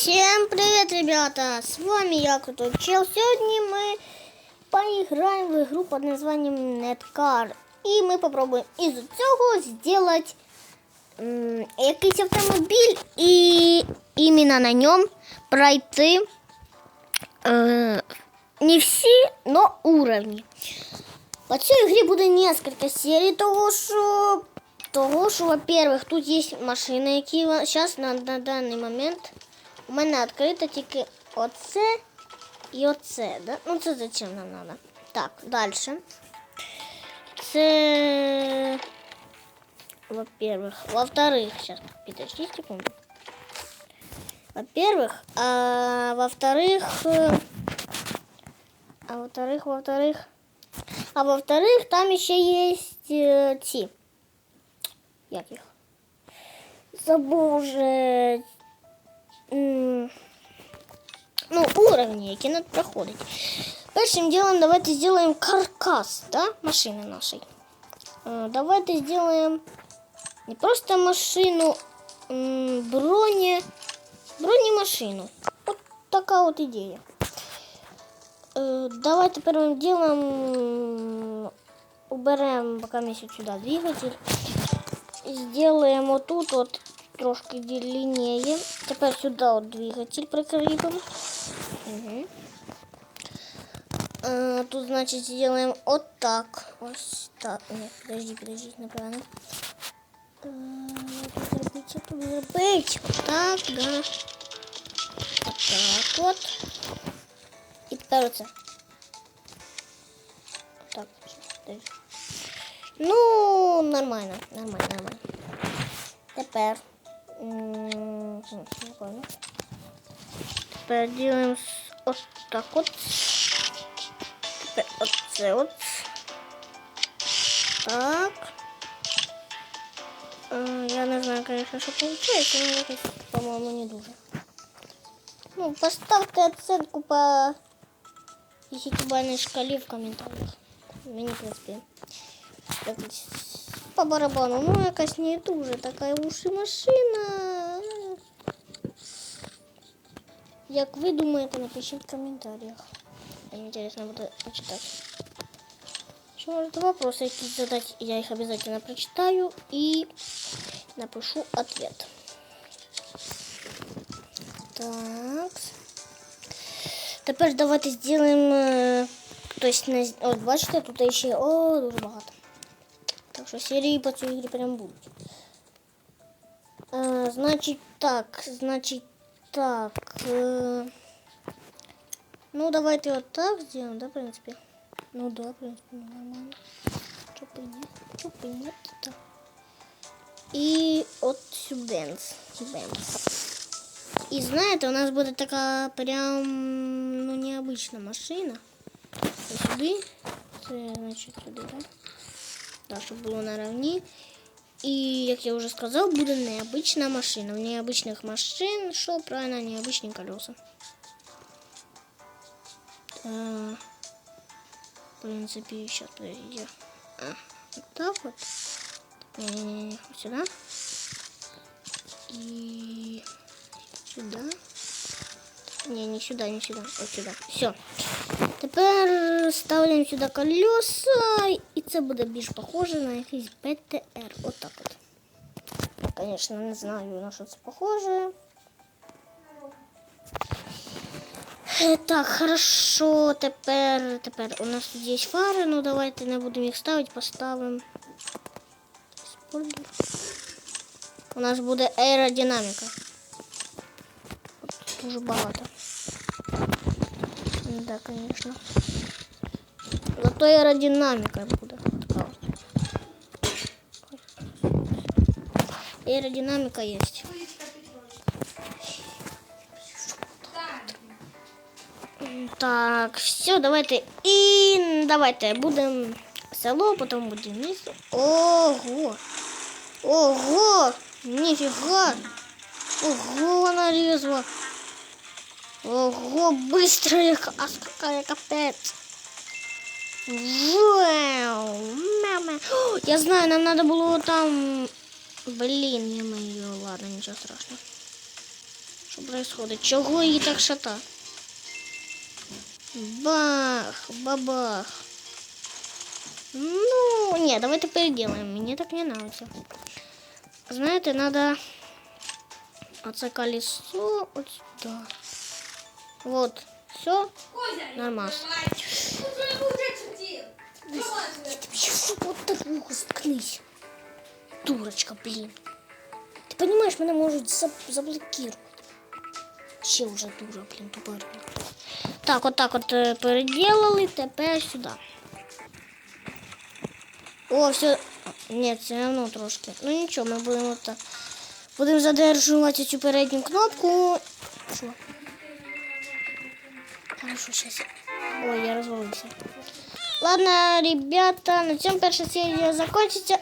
Всем привет, ребята! С вами я, Крутой Чел. Сегодня мы поиграем в игру под названием Netcar. І ми попробуємо із цього зробити м, якийсь автомобіль і іменно на ньому пройти е, не всі, но уровні. По цій грі буде несколько серій, того що, того, що, во-первых, тут є машини, які зараз на, на даний момент у мене відкрито тільки оце і оце. Да? Ну це зачем нам треба? Так, далі. Це, во-первых. Во-вторых, сейчас, подожди секунду. Во-первых, а во-вторых, э, а во-вторых, во-вторых, а во-вторых, там еще есть э, ті. Як їх? Забув вже. ну, уровні, які треба проходити. Першим делом давайте сделаем каркас, да, машины нашей. Э, Давайте сделаем не просто машину, броне, бронемашину. Вот такая вот идея. Э, Давайте первым делом уберем пока мы сюда двигатель. Сделаем вот тут вот трошки длиннее. Теперь сюда вот двигатель прикрепим. Мгм. Э, Тут, значит, сделаем вот так. Вот так. Нет, подожди, подожди, неправильно. Тут зробити, тут. Так, да. Вот так вот. І тепер оце. Так, подожди. Ну, нормально, нормально, нормально. Тепер. м, хм, Прикольно. Тепер делаем с- от так от. Тепер оце от. Так. Е, Я не знаю, конечно, що получается, но якось, по-моєму, не дуже. Ну, поставте оценку по десятибальной шкале в комментариях. Мені, в принципі, якось по барабану. Ну, якась не дуже така уж і машина. Як ви думаєте, напишіть в комментариях. Мені интересно буде почитати. Еще можете вопросы якісь задать, я их обязательно прочитаю и напишу ответ. Так. Тепер давайте сделаем. е, То есть, на... от бачите, тут ще о, дуже багато. Так що серії по цій ігрі прям будуть. Е, значить так, значить так. Е... Ну, давайте вот так сделаем, да, в принципе? Ну да, в принципе, нормально. Что понять? Что понять то И от сюденс. Сюденс. І знаєте, у нас буде така прям ну, необычна машина. Ось сюди. Це значить сюди, так? Так, щоб було на равні. І, як я вже сказав, буде необычна машина. В необычних машин, що правильно, необычні колеса. Так. В принципе, сейчас подожди. А, вот так вот. Не-не-не, вот сюда. И сюда. Не, не сюда, не сюда, вот сюда. Все. Тепер ставимо сюди колеса, і це буде більш похоже на якийсь БТР. Отак от. Звісно, не знаю, на що це похоже. Е, Так, хорошо, тепер, тепер у нас тут є фари, ну давайте не будемо їх ставити, поставимо. Спойлер. У нас буде аеродинаміка. От Дуже багато. Да, конечно. Зато аеродинамика буде. Така от. Аеродинамика есть. Так, все, давайте. І давайте будемо село, потім будемо місто. Ого! Ого! Ніфіга! Ого, вона різва! Ого, быстро яка, какая капец. Вау, мама. Я знаю, нам надо было там... Блин, не мое, ладно, ничего страшного. Що происходит? Чого її так шата? Бах, бабах. Ну, не, давайте переделаем. Мне так не нравится. Знаете, надо оце колесо вот сюда. Вот, все. Нормас. Вот так ухо заткнись. Дурочка, блин. Ты понимаешь, меня может заб- заблокировать. Ще вже дура, блін, тупорила. Так, от так от е, переделали, тепер сюди. О, все. Ні, все одно трошки. Ну нічого, ми будемо так. Будемо задержувати цю передню кнопку. Що? Хорошо, сейчас. Ой, я розвалився. Ладно, ребята, на цьому перша серія закончиться.